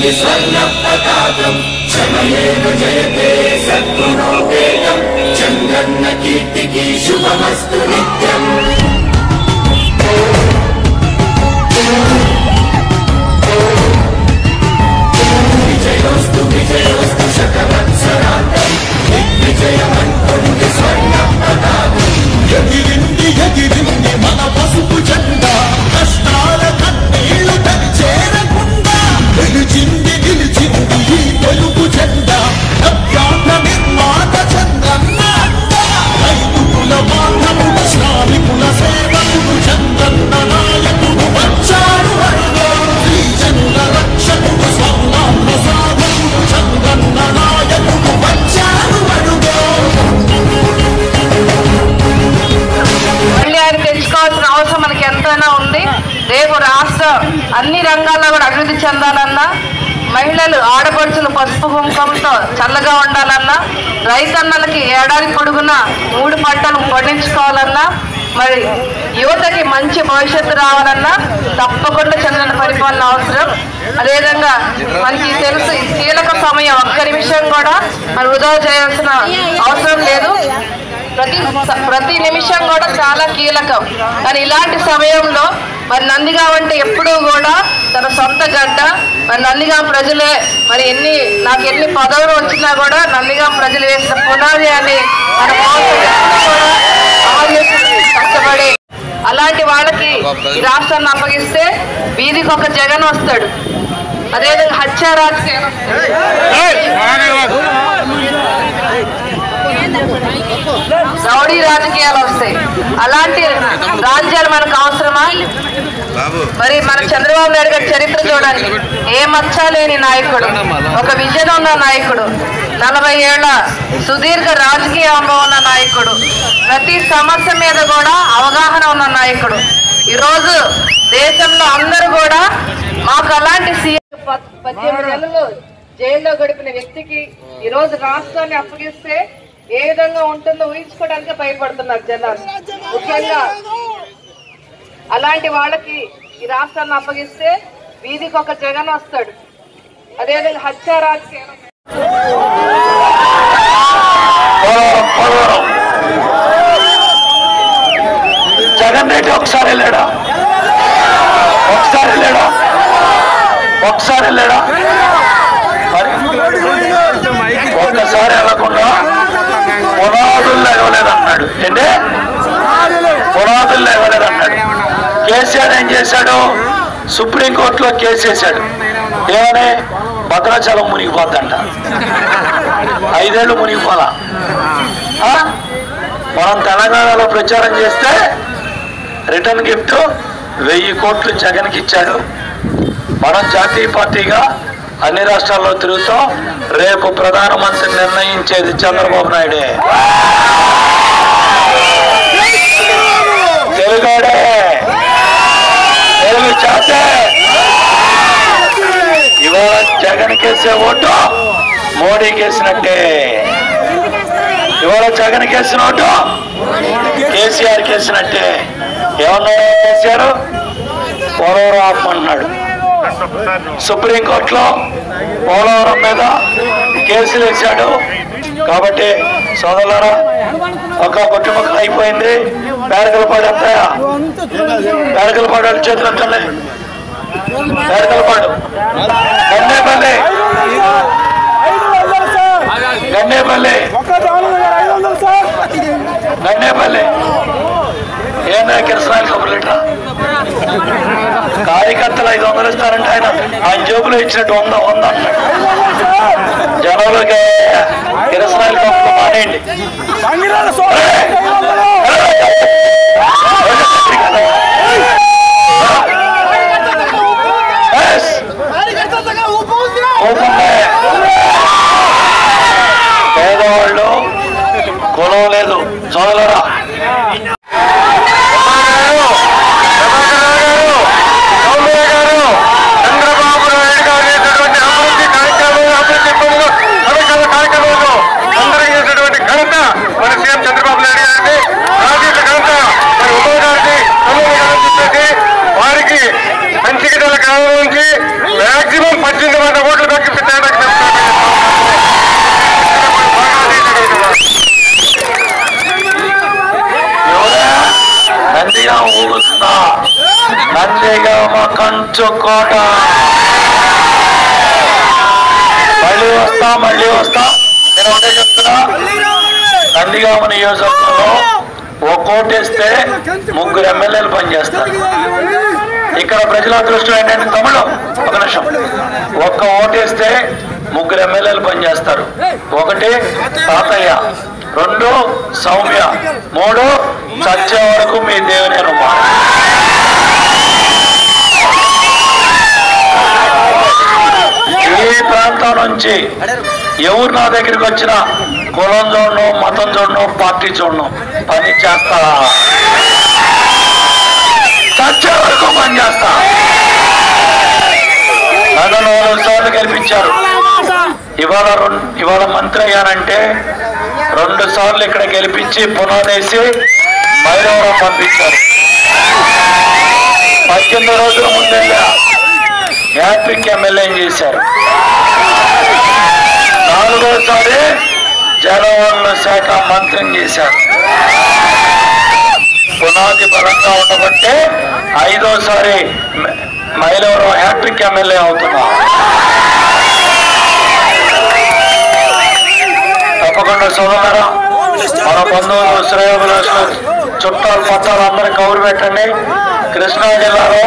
निसन्नपताकम् क्षमयेव जयते सद्गुणोपेयम् चन्द्रन्न कीर्तिकी शुभमस्तु स्तु विजयोस्तु शतमत्सराजय ఆయన అవసరం మనకి ఎంతైనా ఉంది. రేపు రాష్ట్రం అన్ని రంగాల్లో కూడా అభివృద్ధి చెందాలన్నా మహిళలు ఆడపడుచులు పసుపు కుంకంతో చల్లగా ఉండాలన్నా రైతన్నలకి ఏడాది పొడుగునా మూడు పంటలు పండించుకోవాలన్నా మరి యువతకి మంచి భవిష్యత్తు రావాలన్నా తప్పకుండా చంద్రన పరిపాలన అవసరం. అదేవిధంగా మనకి తెలుసు ఈ కీలక సమయం ఒక్క నిమిషం కూడా మరి వృధా చేయాల్సిన అవసరం లేదు. ప్రతి ప్రతి నిమిషం కూడా చాలా కీలకం. కానీ ఇలాంటి సమయంలో మరి నందిగాం అంటే ఎప్పుడూ కూడా తన సొంత గడ్డ మరి నందిగాం ప్రజలే మరి ఎన్ని నాకు ఎన్ని పదవులు వచ్చినా కూడా నందిగాం ప్రజలు వేసిన పునాది అని మన కష్టపడి అలాంటి వాళ్ళకి ఈ రాష్ట్రాన్ని అప్పగిస్తే వీధికి ఒక జగన్ వస్తాడు. అదేవిధంగా హత్య రాజకీయం రౌడీ రాజకీయాలు వస్తాయి. అలాంటి రాజ్యాలు మనకు అవసరమా? మరి మన చంద్రబాబు నాయుడు గారి చరిత్ర చూడండి. ఏ మచ్చ లేని నాయకుడు ఒక విజన్ ఉన్న నాయకుడు నలభై ఏళ్ళ సుదీర్ఘ రాజకీయ అనుభవం ఉన్న నాయకుడు ప్రతి సమస్య మీద కూడా అవగాహన ఉన్న నాయకుడు. ఈరోజు దేశంలో అందరూ కూడా మాకు అలాంటి సీఎం పద్దెనిమిది నెలలు జైల్లో గడిపిన వ్యక్తికి ఈ రోజు రాష్ట్రాన్ని అప్పగిస్తే ఏ విధంగా ఉంటుందో ఊహించుకోవడానికి భయపడుతున్నారు జనాలు. ముఖ్యంగా అలాంటి వాళ్ళకి ఈ రాష్ట్రాన్ని అప్పగిస్తే వీధికి ఒక జగన్ వస్తాడు. అదేవిధంగా హత్య కేసీఆర్ ఏం చేశాడు? సుప్రీంకోర్టులో కేసు వేశాడు. ఏమని? భద్రాచలం మునిగిపోద్దంట. ఐదేళ్ళు మునిగిపోలా? మనం తెలంగాణలో ప్రచారం చేస్తే రిటర్న్ గిఫ్ట్ వెయ్యి కోట్లు జగన్కి ఇచ్చాడు. మనం జాతీయ పార్టీగా అన్ని రాష్ట్రాల్లో తిరుగుతాం. రేపు ప్రధానమంత్రి నిర్ణయించేది చంద్రబాబు నాయుడే. తెలుగాడే. తెలుగు చేస్తే ఇవాళ జగన్ కేసే ఓటు మోడీ కేసినట్టే. ఇవాళ జగన్ కేసిన ఓటు కేసీఆర్ కేసినట్టే. ఏమన్నా కేసీఆర్? పోలవరం ఆపమన్నాడు. సుప్రీంకోర్టులో పోలవరం మీద కేసులు వేశాడు. కాబట్టి సోదరులారా ఒక కుటుంబం అయిపోయింది. పేరకలపాడు అంతా పేరకలపాడు వాళ్ళ చేతులు ఎత్తండి పేరకలపాడు గన్నేపల్లి గన్నేపల్లి గన్నేపల్లి ఏందా కిరసనాయలు కబుర్లేట్రా? కార్యకర్తలు ఐదు వందలు ఇస్తారంటే ఆయన ఆయన జేబులో ఇచ్చినట్టు వంద వంద అన్నాడు జనంలోకి కిరసనాయలు కప్పులు మానేయండి. పేదవాళ్ళు కులం లేదు చదవరా చంద్రబాబు నాయుడు గారు చేసినటువంటి అభివృద్ధి కార్యక్రమాలు అభివృద్ధి పనులు అభివృద్ధి కార్యక్రమాలు అందరికీ చేసినటువంటి ఘనత మన సీఎం చంద్రబాబు నాయుడు గారిది రాజకీయ ఘనత మన ఉమ్మడి గారిది తమ్ముడు గారిని చెప్పేసి వారికి పంచికటల గ్రామం నుంచి మాక్సిమం పద్దెనిమిది మంది కూడా కంచుకోట మళ్ళీ వస్తా మళ్ళీ వస్తా. నేను ఒకటే చెప్తున్నా. నందిగామ నియోజకవర్గంలో ఒక ఓటేస్తే ముగ్గురు ఎమ్మెల్యేలు పనిచేస్తారు. ఇక్కడ ప్రజల అదృష్టం ఏంటంటే తమ్ముడు ఒక నిమిషం. ఒక్క ఓటేస్తే ముగ్గురు ఎమ్మెల్యేలు పనిచేస్తారు. ఒకటి తాతయ్య రెండు సౌమ్య మూడు చచ్చే వరకు మీ దేవుని అనుమానం ఈ ప్రాంతం నుంచి ఎవరు నా దగ్గరికి వచ్చినా కులం చూడను మతం చూడను పార్టీ చూడను పని చేస్తా. చచ్చే వరకు పని చేస్తా. నన్ను నాలుగు సార్లు గెలిపించారు. ఇవాళ ఇవాళ మంత్రి అయ్యానంటే రెండు సార్లు ఇక్కడ గెలిపించి పునాదేసి మైలవరం పంపించారు. పద్దెనిమిది రోజుల ముందెళ్ళా హ్యాట్రిక్ ఎమ్మెల్యే చేశారు? నాలుగోసారి జలవనరుల శాఖ మంత్రిని చేశారు. పునాది బలంగా ఉండబట్టే ఐదోసారి మైలవరం హ్యాట్రిక్ ఎమ్మెల్యే అవుతున్నా. తప్పకుండా సోదరా మన బంధువులు శ్రేయోభిలాషులు చుట్టాలు పట్టాలు అందరూ కౌరు పెట్టండి. కృష్ణా జిల్లాలో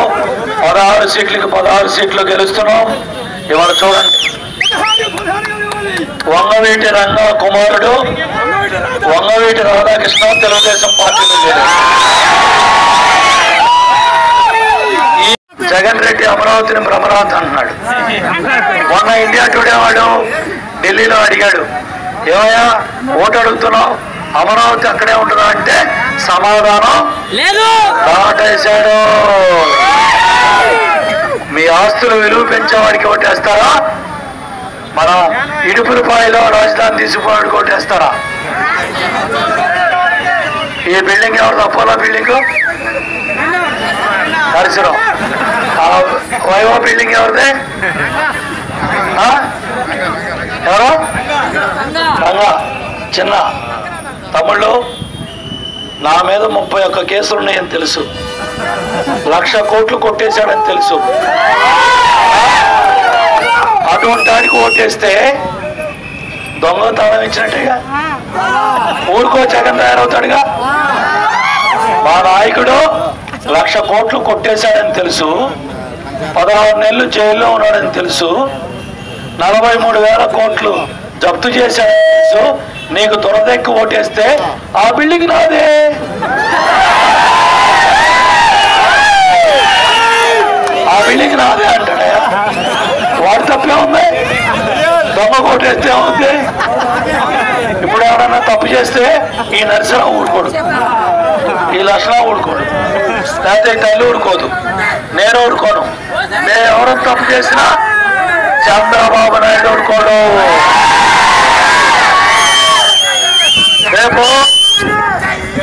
పదహారు సీట్లకి పదహారు సీట్లు గెలుస్తున్నాం. ఇవాళ చూడండి. వంగవీటి రంగ కుమారుడు వంగవీటి రాధాకృష్ణ తెలుగుదేశం పార్టీలో జగన్ రెడ్డి అమరావతిని భ్రమరావతి అంటున్నాడు. మొన్న ఇండియా టుడే వాడు ఢిల్లీలో అడిగాడు ఏమయ్యా ఓటు అడుగుతున్నావు? అమరావతి అక్కడే ఉంటుందా అంటే సమాధానం లేదు. దాటేశాడు. మీ ఆస్తులు విలువ పెంచేవాడికి ఓటేస్తారా మన ఇడుపులపాయలో రాజధాని తీసిపోయాడికి ఓటేస్తారా ఈ బిల్డింగ్ ఎవరు అపోలో బిల్డింగ్ నరసరావు ఆ వైభవ బిల్డింగ్ ఎవరిది? ఎవరు? రంగా చిన్న. తమ్ముళ్ళు నా మీద ముప్పై ఒక్క కేసులు ఉన్నాయని తెలుసు. లక్ష కోట్లు కొట్టేశాడని తెలుసు. అటువంటి వాడికి ఓటేస్తే దొంగతనం ఇచ్చినట్టేగా? ఊరుకో జగన్ తయారవుతాడుగా? మా నాయకుడు లక్ష కోట్లు కొట్టేశాడని తెలుసు. పదహారు నెలలు జైల్లో ఉన్నాడని తెలుసు. నలభై మూడు వేల కోట్లు జప్తు చేశాడని తెలుసు. నీకు దురదెక్కి ఓటేస్తే ఆ బిల్డింగ్ నాదే. ఆ బిల్డింగ్ నాదే అంటాడే. వాడు తప్పే ఉంది. దొంగ ఓటేస్తే ఉంది. ఇప్పుడు ఎవరైనా తప్పు చేస్తే ఈ నరసరావు ఊరుకోడు. ఈ లక్షణం ఊరుకోడు. లేకపోతే ఈ తల్లి ఊరుకోదు. నేను ఊరుకోను. నేను ఎవరైనా తప్పు చేసినా చంద్రబాబు నాయుడు ఊరుకోడు రేపు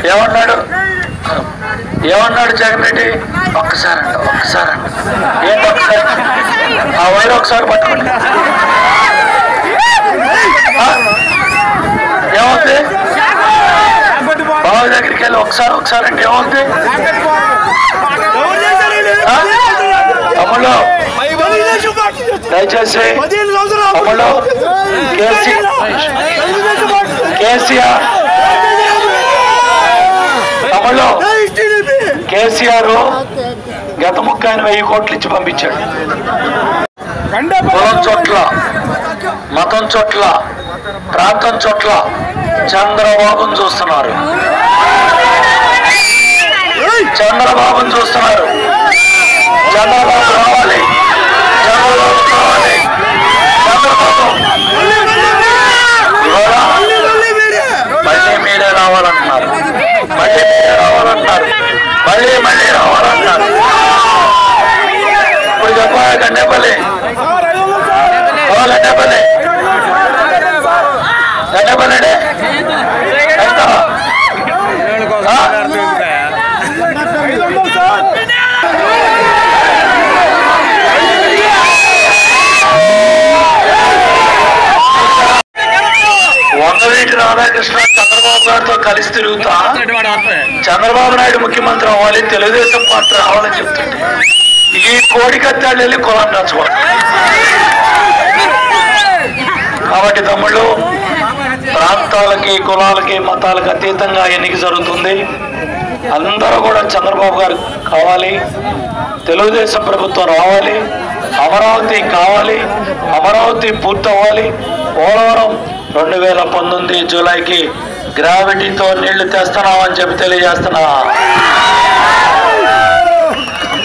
ఏమన్నాడు ఏమన్నాడు జగన్ రెడ్డి? ఒక్కసారి అంట ఒక్కసారి అంట. ఏంటి ఒక్కసారి ఆ వైర్ ఒకసారి పట్టుకోండి. ఆ? ఏమవుతుంది బాబు దగ్గరికి వెళ్ళి ఒకసారి ఒకసారి అంటే ఏమవుతుంది ఆ? తమ్ముళ్ళు దయచేసి తమ్ముళ్ళు కేసీ కేసీఆర్ తమ్ముళ్ళు కేసీఆర్ గత ముక్క ఆయన వెయ్యి కోట్లు ఇచ్చి పంపించాడు. కులం చోట్ల మతం చోట్ల ప్రాంతం చోట్ల చంద్రబాబును చూస్తున్నారు. చంద్రబాబును చూస్తున్నారు. చంద్రబాబు రావాలి. చంద్రబాబు రావాలి. చంద్రబాబు ఇవాళ మళ్ళీ మీరే రావాలంటున్నారు. మళ్ళీ మీరే రావాలంటున్నారు. మళ్ళీ మళ్ళీ రావాలంటున్నారు ఇప్పుడు చెప్పాలి గండేపల్లి ఓ గండేపల్లి గండేపల్లి అండి ఎంత ఆ? వంగవీటి రాధాకృష్ణ చంద్రబాబు కలిసి తిరుగుతా. చంద్రబాబు నాయుడు ముఖ్యమంత్రి అవ్వాలి తెలుగుదేశం పార్టీ రావాలని చెప్తుంటే. ఈ కోడికత్తాళ్ళు వెళ్ళి కులం దంచుకోవడం కాబట్టి తమ్ముళ్ళు ప్రాంతాలకి కులాలకి మతాలకు అతీతంగా ఎన్నిక జరుగుతుంది. అందరూ కూడా చంద్రబాబు గారు కావాలి తెలుగుదేశం ప్రభుత్వం రావాలి అమరావతి కావాలి అమరావతి పూర్తవ్వాలి. పోలవరం రెండు వేల పంతొమ్మిది జూలైకి గ్రావిటీతో నీళ్ళు తెస్తున్నామని చెప్పి తెలియజేస్తున్నా.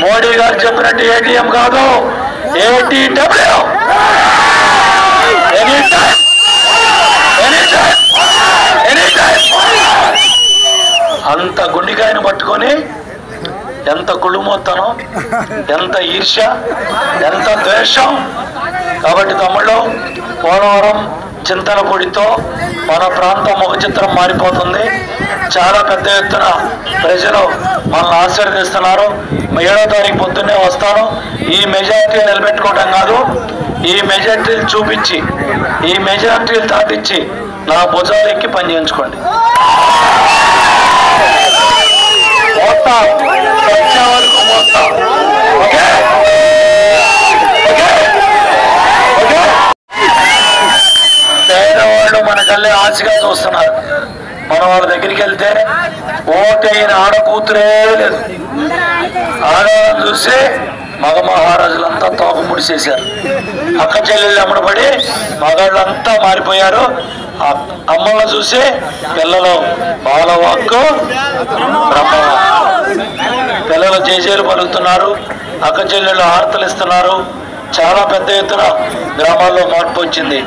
మోడీ గారు చెప్పినట్టు ఏటీఎం కాదు. ATW. Any time any time any time అంత గుండికాయను పట్టుకొని ఎంత కుళ్ళుమోత్తనం ఎంత ఈర్ష్య ఎంత ద్వేషం. కాబట్టి తమ్ముళ్ళు పోలవరం చింతన పొడితో మన ప్రాంతం ముఖ చిత్రం మారిపోతుంది. చాలా పెద్ద ఎత్తున ప్రజలు మనల్ని ఆశీర్వదిస్తున్నారు. ఏడో తారీఖు పొద్దున్నే వస్తాను. ఈ మెజార్టీ నిలబెట్టుకోవడం కాదు. ఈ మెజార్టీలు చూపించి ఈ మెజార్టీలు దాటించి నా భుజాలు ఎక్కి పని చేయించుకోండి. మోస్తా వరకు మోస్తా ఓకే ఓకే పేదవాళ్ళు ఆశగా చూస్తున్నారు. మనం వాళ్ళ దగ్గరికి వెళ్తే ఓటైన ఆడ కూతురే లేదు. ఆడవాళ్ళని చూస్తే మగ మహారాజులంతా తోక ముడిసేశారు. అక్క చెల్లెళ్ళు అమ్మడపడి మగాళ్ళంతా మారిపోయారు. ఆ అమ్మలను చూసే పిల్లలు బాలవాక్కు పిల్లలు చేసేలు పలుకుతున్నారు. అక్క చెల్లెళ్ళు ఆర్తలు ఇస్తున్నారు చాలా పెద్ద ఎత్తున గ్రామాల్లో మార్పు వచ్చింది.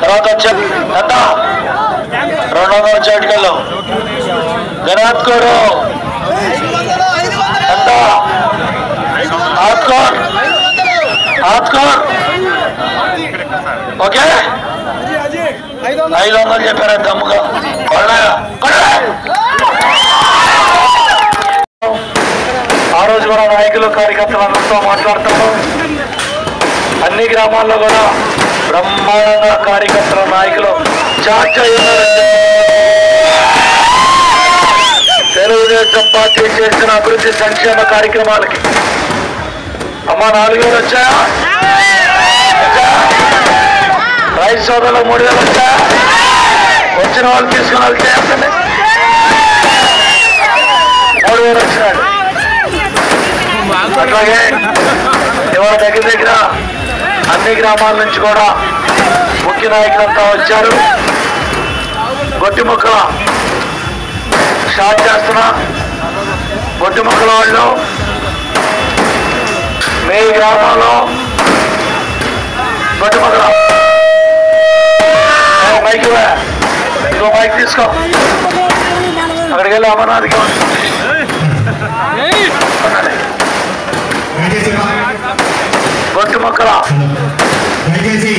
తర్వాత వచ్చే ఎంత రెండు వందల చేటికల్లో గణాత్కోడు ఎంత ఆత్కోర్ ఆత్కోర్ ఓకే? ఐదు వందలు చెప్పారా దమ్ముగా ఆ రోజు కూడా నాయకులు కార్యకర్తలందరితో మాట్లాడతాము అన్ని గ్రామాల్లో కూడా బ్రహ్మాండంగా కార్యకర్తల నాయకులు తెలుగుదేశం పార్టీ చేసిన అభివృద్ధి సంక్షేమ కార్యక్రమాలకి అమ్మ నాలుగు వేలు వచ్చాయా? రైతు సోదరులు మూడు వేలు వచ్చాయా వచ్చిన వాళ్ళు తీసుకుని వెళ్తే ఎంతండి? మూడు వేలు వచ్చినాడు అట్లాగే ఇవాళ దగ్గర దగ్గర అన్ని గ్రామాల నుంచి కూడా ముఖ్య నాయకులంతా వచ్చారు. గొట్టి మొక్కల స్టార్ట్ చేస్తున్నా. గొట్టి మొక్కల వాళ్ళు మీ గ్రామంలో గొట్టి మొక్కల మైక్. ఇదిగో మైక్ తీసుకో. అక్కడికి వెళ్ళి అమర్నాథ్కి ఇవ్వండి. ఉండండి. గొట్టి మొక్కల దయచేసి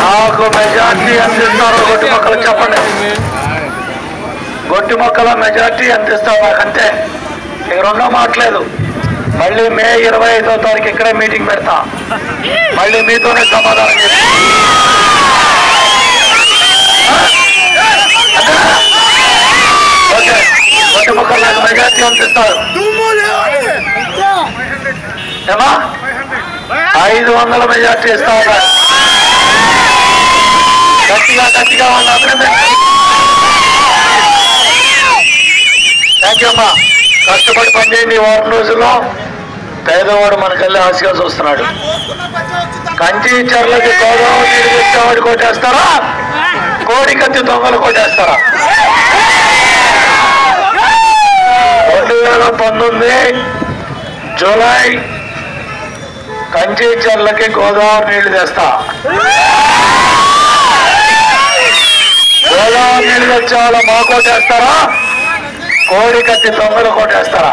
నాకు మెజార్టీ ఎంత ఇస్తారో గొట్టి మొక్కలు చెప్పండి. గొట్టి మొక్కల మెజార్టీ ఎంత ఇస్తావు నాకంతే ఇక రెండో మాట్లేదు. మళ్ళీ మే ఇరవై ఐదో తారీఖు ఇక్కడే మీటింగ్ పెడతా. మళ్ళీ మీతోనే సమాధానం చెప్తా ఓకే. గొట్టి మొక్కలు నాకు మెజార్టీ ఎంత ఇస్తారు ఏమా? ఐదు వందల మెజార్టీ ఇస్తా ఉన్నారు గట్టిగా గట్టిగా వాళ్ళ అభినందన థ్యాంక్ యూ అమ్మా. కష్టపడి పనిచేయండి వారం రోజుల్లో. పేదవాడు మనకెళ్ళి ఆశగా చూస్తున్నాడు కంచి చర్లకి గోదావరి నీరు తెచ్చేవాడు కొట్టేస్తారా? కోడి కత్తి దొంగలు కొట్టేస్తారా? రెండు వేల పంతొమ్మిది జూలై కంచి చర్లకి గోదావరి నీళ్ళు తెస్తా. గోదావరి నీళ్ళు తెచ్చే వాళ్ళు మా కోటేస్తారా కోడి కత్తి దొంగలు కోటేస్తారా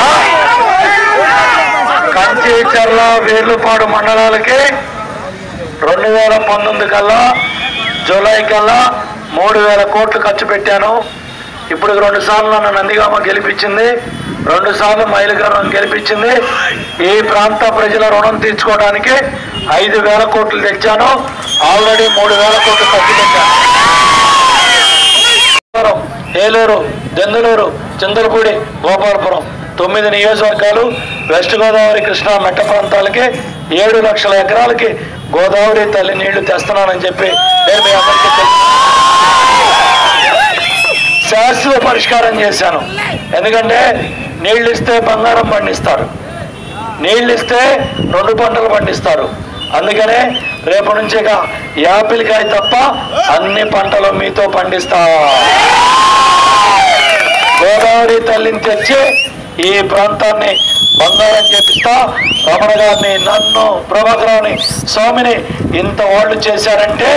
ఆ? కంచి చర్ల వేర్లుపాడు మండలాలకి రెండు వేల పంతొమ్మిది కల్లా జూలై కల్లా మూడు వేల కోట్లు ఖర్చు పెట్టాను. ఇప్పుడు రెండు సార్లు నన్ను నందిగామ గెలిపించింది. రెండు సార్లు మైలుగారం గెలిపించింది. ఈ ప్రాంత ప్రజల రుణం తీర్చుకోవడానికి ఐదు వేల కోట్లు తెచ్చాను. ఆల్రెడీ మూడు వేల కోట్లు తగ్గిపెట్టాను ఏలూరు దెందులూరు చంద్రపూడి గోపాలపురం తొమ్మిది నియోజకవర్గాలు వెస్ట్ గోదావరి కృష్ణా మెట్ట ప్రాంతాలకి ఏడు లక్షల ఎకరాలకి గోదావరి తల్లి నీళ్ళు తెస్తున్నానని చెప్పి నేను మీ అందరికీ తెలుసు. శాశ్వత పరిష్కారం చేశాను. ఎందుకంటే నీళ్ళు ఇస్తే బంగారం పండిస్తారు. నీళ్ళు ఇస్తే రెండు పంటలు పండిస్తారు. అందుకనే రేపు నుంచి ఇక యాపిల్కాయ తప్ప అన్ని పంటలు మీతో పండిస్తా. గోదావరి తల్లిని తెచ్చి ఈ ప్రాంతాన్ని బంగారం చేపిస్తా. రమణ గారిని నన్ను ప్రభాకరావుని స్వామిని ఇంత వాళ్ళు చేశారంటే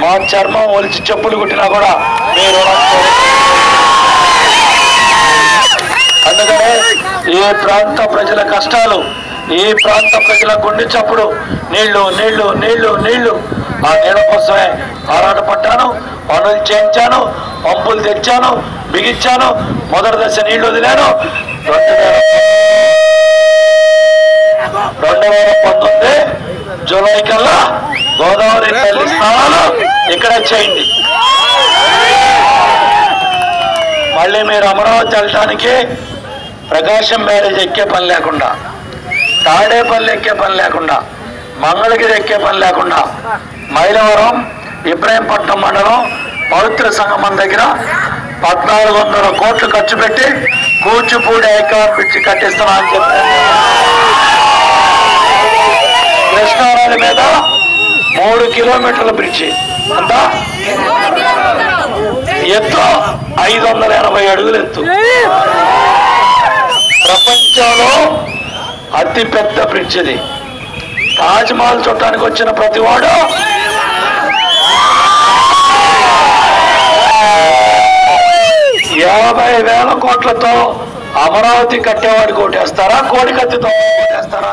మా చర్మం ఒలిచి చెప్పులు కుట్టినా కూడా మీరు అందుకనే ఈ ప్రాంత ప్రజల కష్టాలు ఈ ప్రాంత ప్రజల గుండె చప్పుడు నీళ్ళు నీళ్ళు నీళ్ళు నీళ్ళు. ఆ నీళ్ళ కోసమే ఆరాట పట్టాను పనులు చేయించాను పంపులు తెచ్చాను బిగించాను మొదటి దశ నీళ్ళు వదిలాను. రెండు వేల పంతొమ్మిది జూలై కల్లా గోదావరి తల్లి స్నానాలు ఇక్కడ చేయండి. మళ్ళీ మీరు అమరావతి వెళ్ళటానికి ప్రకాశం బ్యారేజ్ ఎక్కే పని లేకుండా తాడేపల్లి ఎక్కే పని లేకుండా మంగళగిరి ఎక్కే పని లేకుండా మైలవరం ఇబ్రాహీంపట్నం మండలం పవిత్ర సంగమం దగ్గర పద్నాలుగు వందల కోట్లు ఖర్చు పెట్టి కూచిపూడి ఐకాన్ పిచ్చి కట్టిస్తున్నా అని చెప్పారు మీద మూడు కిలోమీటర్ల బ్రిడ్జి. అంత? ఎత్తు ఐదు వందల ఎనభై అడుగులు ఎత్తు. ప్రపంచంలో అతిపెద్ద బ్రిడ్జ్ ఇది తాజ్మహల్ చూడటానికి వచ్చిన ప్రతి యాభై వేల కోట్లతో అమరావతి కట్టేవాడికి ఓటేస్తారా కోడి కత్తితో ఓటేస్తారా